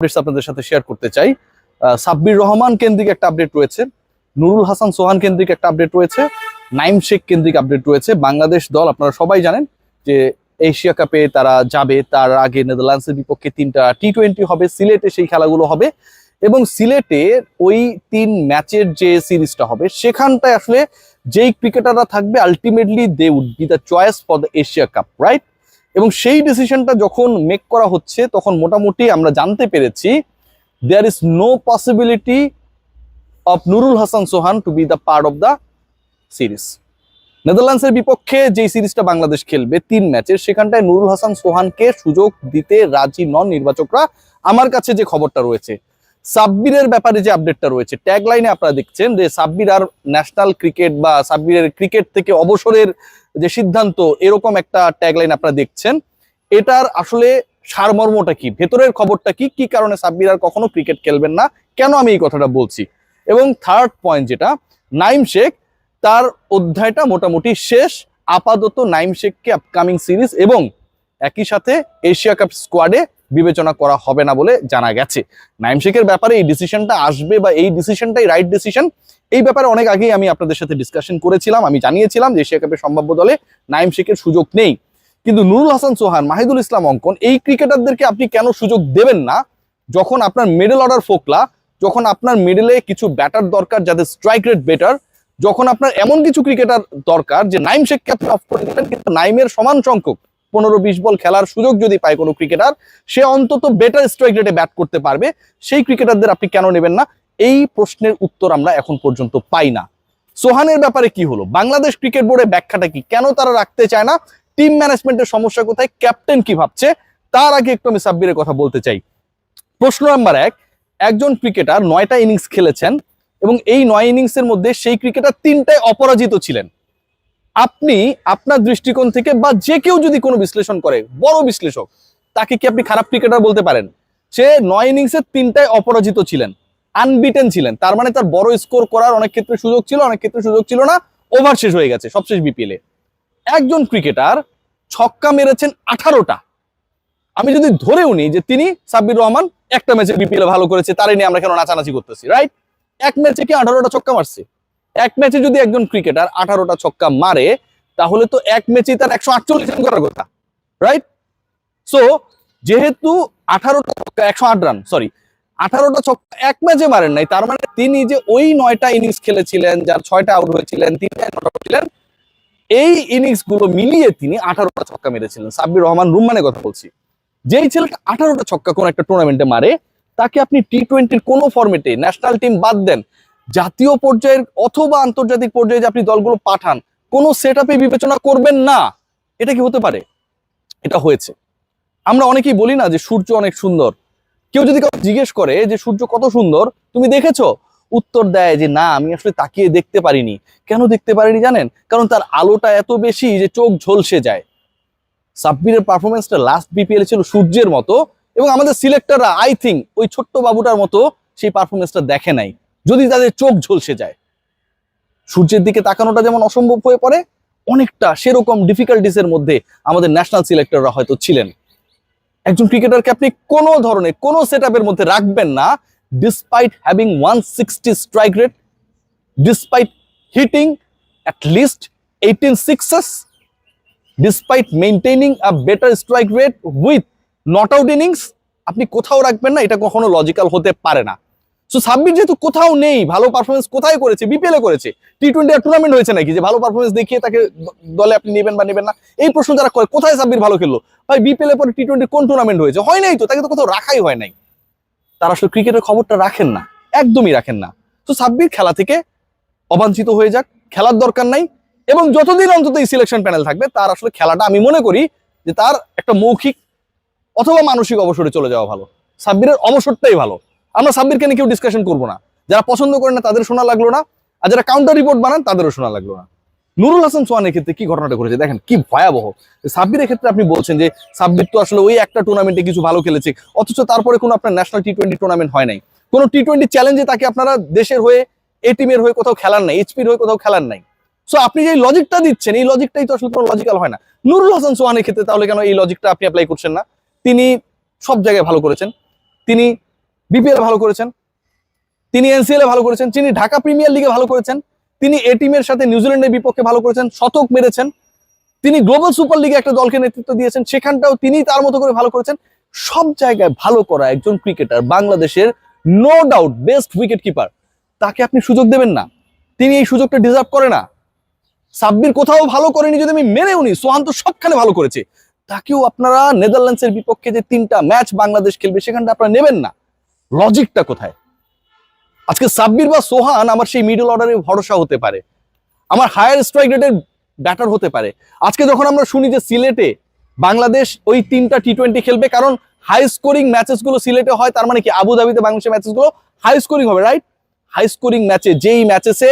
Updates আপনাদের সাথে share করতে চাই। সাব্বির রহমান কেন্দ্রিক একটা আপডেট রয়েছে, নুরুল হাসান সোহান কেন্দ্রিক একটা আপডেট রয়েছে, নাইম শেখ কেন্দ্রিক আপডেট রয়েছে। বাংলাদেশ দল, আপনারা সবাই জানেন যে এশিয়া কাপে তারা যাবে, তার আগে নেদারল্যান্ডসের বিপক্ষে তিনটা টি টোয়েন্টি হবে, সিলেটে সেই খেলাগুলো হবে। এবং সিলেটে ওই তিন ম্যাচের যে সিরিজটা হবে, সেখানটায় আসলে যেই ক্রিকেটাররা থাকবে ultimately they would be the choice for the Asia cup right এবং সেই ডিসিশনটা যখন মেক করা হচ্ছে, তখন মোটামুটি আমরা জানতে পেরেছি there is no possibility of Nurul Hasan Sohan to be the part of the series নেদারল্যান্ডসের বিপক্ষে যে সিরিজটা বাংলাদেশ খেলবে, তিন ম্যাচের সেখানটায় নুরুল হাসান সোহানকে সুযোগ দিতে রাজি নন নির্বাচকরা। আমার কাছে যে খবরটা রয়েছে সাব্বিরের ব্যাপারে যে আপডেটটা রয়েছে ট্যাগ লাইনে আপনারা দেখছেন যে সাব্বির আর ন্যাশনাল ক্রিকেট বা সাব্বিরের ক্রিকেট থেকে অবসরের যে সিদ্ধান্ত, এরকম একটা ট্যাগ লাইন আপনারা দেখছেন। এটার আসলে সারমর্মটা কি? ভেতরের খবরটা কি? কি কারণে সাব্বির আর কখনো ক্রিকেট খেলবেন না? কেন আমি এই কথাটা বলছি? এবং থার্ড পয়েন্ট যেটা, নাইম শেখ তার অধ্যায়টা মোটামুটি শেষ, আপাতত নাইম শেখকে আপকামিং সিরিজ এবং একই সাথে এশিয়া কাপ স্কোয়াডে বিবেচনা করা হবে না বলে জানা গেছে। নাইম শেখের ব্যাপারে এই ডিসিশনটা আসবে বা এই ডিসিশনটাই রাইট ডিসিশন এই ব্যাপারে অনেক আগেই আমি আপনাদের সাথে ডিসকাশন করেছিলাম, আমি জানিয়েছিলাম যে এশিয়া কাপের সম্ভাব্য দলে নাইম শেখের সুযোগ নেই। কিন্তু নুরুল হাসান, সোহান, মাহিদুল ইসলাম, অঙ্কন, এই ক্রিকেটারদেরকে আপনি কেন সুযোগ দেবেন না? যখন আপনার মিডল অর্ডার ফোকলা, যখন আপনার মিডলে কিছু ব্যাটার দরকার যাদের স্ট্রাইক রেট বেটার যখন আপনার এমন কিছু ক্রিকেটার দরকার যে নাইম শেখকে আপনি অফ করে দেবেন, কিন্তু নাইমের সমান সংখ্যক। পনেরো বিশ বল খেলার সুযোগ যদি পায় কোনো ক্রিকেটার সে অন্তত বেটার স্ট্রাইক রেটে ব্যাট করতে পারবে। সেই ক্রিকেটারদের আপনি কেন নেবেন না? এই প্রশ্নের উত্তর আমরা এখন পর্যন্ত পাই না। সোহানের ব্যাপারে কি হলো? বাংলাদেশ ক্রিকেট বোর্ডের ব্যাখ্যাটা কি? কেন তারা রাখতে চায় না? টিম ম্যানেজমেন্টের সমস্যা কোথায়? ক্যাপ্টেন কি ভাবছে? তার আগে একটু আমি সাব্বিরের কথা বলতে চাই। প্রশ্ন নাম্বার এক, একজন ক্রিকেটার নয়টা ইনিংস খেলেছেন এবং এই নয় ইনিংসের মধ্যে সেই ক্রিকেটার তিনটায় অপরাজিত ছিলেন। আপনি আপনার দৃষ্টিকোণ থেকে বা যে কেউ যদি কোনো বিশ্লেষণ করে, বড় বিশ্লেষক, তাকে কি আপনি খারাপ ক্রিকেটার বলতে পারেন? সে নয় ইনিংসের তিনটায় অপরাজিত ছিলেন আনবিটেন ছিলেন, তার মানে তার বড় স্কোর করার অনেক ক্ষেত্রে সুযোগ ছিল, অনেক ক্ষেত্রে সুযোগ ছিল না ওভার শেষ হয়ে গেছে, সবশেষ বিপিএলে একজন ক্রিকেটার ছক্কা মেরেছেন আঠারোটা। আমি যদি ধরেও নিই যে তিনি সাব্বির রহমান একটা ম্যাচে বিপিএল ভালো করেছে, তারই নিয়ে আমরা কেন নাচানাচি করতেছি রাইট এক ম্যাচে কি আঠারোটা ছক্কা মারছে? এক ম্যাচে যদি একজন ক্রিকেটার আঠারোটা ছক্কা মারে, তাহলে তো এক ম্যাচে তার একশো আটচল্লিশ রান করার কথা রাইট সো যেহেতু আঠারোটা ছক্কা, একশো আট রান সরি আঠারোটা ছক্কা এক ম্যাচে মারেন নাই, তার মানে তিনি যে ওই নয়টা ইনিংস খেলেছিলেন, যার ছয়টা আউট হয়েছিলেন, তিনটা নট আউট ছিলেন এই ইনিংসগুলো মিলিয়ে তিনি আঠারোটা ছক্কা মেরেছিলেন। সাব্বির রহমান রুম্মানের কথা বলছি। যেই ছেলেটা আঠারোটা ছক্কা কোন একটা টুর্নামেন্টে মারে, তাকে আপনি টি টোয়েন্টির কোনো ফর্মেটে ন্যাশনাল টিম বাদ দেন জাতীয় পর্যায়ের অথবা আন্তর্জাতিক পর্যায়ে যে আপনি দলগুলো পাঠান, কোনো সেট বিবেচনা করবেন না। এটা কি হতে পারে? এটা হয়েছে। আমরা অনেকেই বলি না যে সূর্য অনেক সুন্দর। কেউ যদি কাউকে জিজ্ঞেস করে যে সূর্য কত সুন্দর, তুমি দেখেছ? উত্তর দেয় যে না, আমি আসলে তাকিয়ে দেখতে পারিনি। কেন দেখতে পারিনি জানেন? কারণ তার আলোটা এত বেশি যে চোখ ঝলসে যায়। সাব্বিরের পারফরমেন্সটা লাস্ট বিপিএল ছিল সূর্যের মতো এবং আমাদের সিলেক্টররা আই থিঙ্ক ওই ছোট্ট বাবুটার মতো সেই পারফরমেন্সটা দেখে নাই। যদি তাদের চোখ ঝলসে যায়। সূর্যের দিকে তাকানোটা যেমন অসম্ভব হয়ে পড়ে, অনেকটা সেরকম ডিফিকাল্টিসের মধ্যে আমাদের ন্যাশনাল সিলেক্টররা হয়তো ছিলেন। একজন ক্রিকেটারকে আপনি কোনো ধরনের, কোনো সেট মধ্যে রাখবেন না despite having one sixty strike rate despite hitting at least eighteen sixes despite maintaining a better strike rate with not out innings আপনি কোথাও রাখবেন না, এটা কখনো লজিক্যাল হতে পারে না। সো সাব্বির যেহেতু কোথাও নেই, ভালো পারফরমেন্স কোথায় করেছে? বিপিএল করেছে। টি টোয়েন্টি টুর্নামেন্ট হয়েছে নাকি? যে ভালো পারফরমেন্স দেখিয়ে তাকে দলে আপনি নেবেন বা নেবেন না? এই প্রশ্ন যারা করে, কোথায় সাব্বির ভালো খেললো? ভাই বিপিএল পরে টি টোয়েন্টি কোন টুর্নামেন্ট হয়েছে? হয় নাই তো, তাকে তো কোথাও রাখাই হয় নাই। তারা আসলে ক্রিকেটের খবরটা রাখেন না। একদমই রাখেন না। তো সাব্বির খেলা থেকে অবাঞ্ছিত হয়ে যাক, খেলার দরকার নাই এবং যতদিন অন্তত এই সিলেকশন প্যানেল থাকবে, তার আসলে খেলাটা আমি মনে করি যে তার একটা মৌখিক অথবা মানসিক অবসরে চলে যাওয়া ভালো। সাব্বিরের অবসরটাই ভালো। আমরা সাব্বিরকে নিয়ে কেউ ডিসকাশন করব না। যারা পছন্দ করেন না, তাদের শোনা লাগল না। আর যারা কাউন্টার রিপোর্ট বানান, তাদেরও শোনা লাগল না। নুরুল হাসান সোহানের ক্ষেত্রে কি ঘটনাটা ঘটেছে? দেখেন, কি ভয়াবহ। সাব্বিরের ক্ষেত্রে আপনি বলছেন যে, সাব্বির তো আসলে ওই একটা টুর্নামেন্টে কিছু ভালো খেলেছে, অথচ তারপরে কোনো আপনার ন্যাশনাল টি টোয়েন্টি টুর্নামেন্ট হয় নাই। কোনো টি টোয়েন্টি চ্যালেঞ্জে তাকে আপনারা দেশের হয়ে এ টিমের হয়ে কোথাও খেলার নাই এইচপির হয়ে কোথাও খেলার নাই। সো আপনি যে লজিকটা দিচ্ছেন, এই লজিকটাই তো আসলে কোনো লজিক্যাল হয় না। নুরুল হাসান সোহানের ক্ষেত্রে তাহলে কেন এই লজিকটা আপনি অ্যাপ্লাই করছেন না? তিনি সব জায়গায় ভালো করেছেন। তিনি বিপিএল ভালো করেছেন, তিনি এনসিএল এ ভালো করেছেন, তিনি ঢাকা প্রিমিয়ার লিগে ভালো করেছেন, তিনি এ টিমের সাথে নিউজিল্যান্ডের বিপক্ষে ভালো করেছেন, শতক মেরেছেন, তিনি গ্লোবাল সুপার লিগে একটা দলকে নেতৃত্ব দিয়েছেন, সেখানটাও তিনি তার মতো করে ভালো করেছেন, সব জায়গায় ভালো করা একজন ক্রিকেটার বাংলাদেশের no doubt best wicket keeper তাকে আপনি সুযোগ দেবেন না, তিনি এই সুযোগটা ডিজার্ভ করে না। সাব্বির কোথাও ভালো করেনি যদি আমি মেনেও নি তো সবখানে ভালো করেছে। তাকেও আপনারা নেদারল্যান্ডসের বিপক্ষে যে তিনটা ম্যাচ বাংলাদেশ খেলবে, সেখানটা আপনারা নেবেন না। লজিকটা কোথায়? আজকে সাব্বির বা সোহান আমার সেই মিডল অর্ডারে ভরসা হতে পারে। আমার হায়ার স্ট্রাইক রেটের ব্যাটার হতে পারে। আজকে যখন আমরা শুনি যে সিলেটে বাংলাদেশ ওই তিনটা টি টোয়েন্টি খেলবে, কারণ হাই স্কোরিং ম্যাচেসগুলো সিলেটে হয়, তার মানে কি আবুধাবিতে বাংলাদেশের ম্যাচেসগুলো হাই স্কোরিং হবে রাইট হাই স্কোরিং ম্যাচে যেই ম্যাচেসে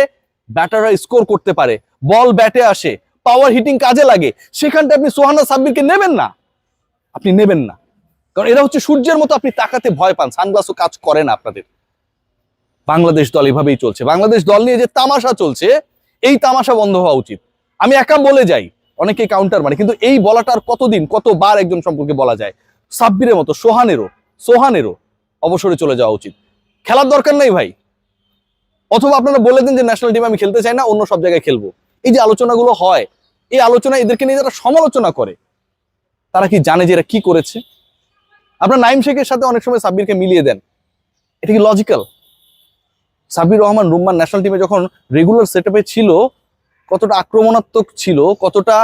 ব্যাটাররা স্কোর করতে পারে বল ব্যাটে আসে পাওয়ার হিটিং কাজে লাগে সেখানটা আপনি সোহানা সাব্বিরকে নেবেন না? আপনি নেবেন না। কারণ এরা হচ্ছে সূর্যের মতো আপনি তাকাতে ভয় পান, সানগ্লাসও কাজ করে না আপনাদের। বাংলাদেশ দল এভাবেই চলছে। বাংলাদেশ দল নিয়ে যে তামাশা চলছে, এই তামাশা বন্ধ হওয়া উচিত। আমি একা বলে যাই অনেকে কাউন্টার মানে কিন্তু এই বলাটা আর কতদিন, কতবার একজন সম্পর্কে বলা যায়? সাব্বিরের মতো, সোহানেরও সোহানেরও অবসরে চলে যাওয়া উচিত। খেলার দরকার নেই ভাই। অথবা আপনারা বলে দিন যে ন্যাশনাল টিমে আমি খেলতে চাই না, অন্য সব জায়গায় খেলব। এই যে আলোচনাগুলো হয়, এই আলোচনা এদেরকে নিয়ে যারা সমালোচনা করে, তারা কি জানে যে এরা কি করেছে? আপনার নাইম শেখের সাথে অনেক সময় সাব্বিরকে মিলিয়ে দেন। এটা কি লজিক্যাল সাব্বির রহমান রুম্মান ন্যাশনাল টিমে যখন রেগুলার সেটআপে ছিল, কতটা আক্রমণাত্মক ছিল, কতটা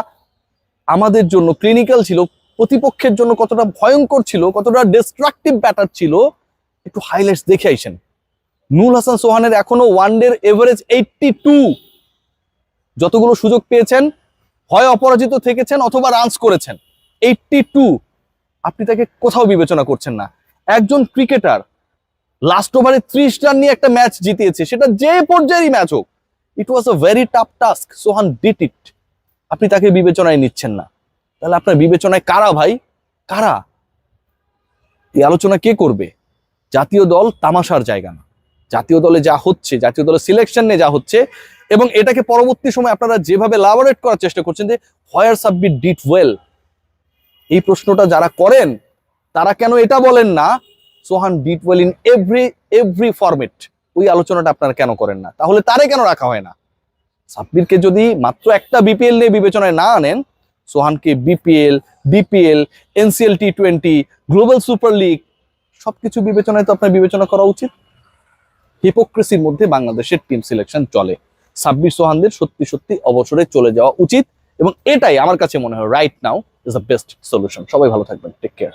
আমাদের জন্য ক্লিনিক্যাল ছিল, প্রতিপক্ষের জন্য কতটা ভয়ঙ্কর ছিল, কতটা ডিস্ট্রাকটিভ ব্যাটার ছিল, একটু হাইলাইটস দেখে আইসেন। নুল হাসান সোহানের এখনও ওয়ানডের এভারেজ এইটটি টু যতগুলো সুযোগ পেয়েছেন হয় অপরাজিত থেকেছেন অথবা রানস করেছেন এইটটি টু আপনি তাকে কোথাও বিবেচনা করছেন না। একজন ক্রিকেটার লাস্ট ওভারে ত্রিশ রান নিয়ে একটা ম্যাচ জিতিয়েছে, সেটা যে পর্যায়েরই ম্যাচ হোক it was a very tough task Sohan did it আপনি তাকে বিবেচনায় নিচ্ছেন না। তাহলে আপনার বিবেচনায় কারা ভাই? কারা? এই আলোচনা কে করবে? জাতীয় দল তামাশার জায়গা না। জাতীয় দলে যা হচ্ছে, জাতীয় দলের সিলেকশন নিয়ে যা হচ্ছে, এবং এটাকে পরবর্তী সময় আপনারা যেভাবে লাবরেট করার চেষ্টা করছেন যে হোয়ার সাবমিট ডিট ওয়েল এই প্রশ্নটা যারা করেন, তারা কেন এটা বলেন না? Sohan did well in every every format ওই আলোচনাটা আপনারা কেন করেন না? তাহলে তারে কেন রাখা হয় না? সাব্বিরকে যদি মাত্র একটা বিপিএল নিয়ে বিবেচনায় না আনেন, সোহানকে BPL BPL NCL T twenty global super league সবকিছু বিবেচনায় তো আপনার বিবেচনা করা উচিত। হিপোক্রেসির মধ্যে বাংলাদেশের টিম সিলেকশন চলে। সাব্বির, সোহানদের সত্যি সত্যি অবসরে চলে যাওয়া উচিত। এবং এটাই আমার কাছে মনে হয় right now is the best solution সবাই ভালো থাকবেন। Take care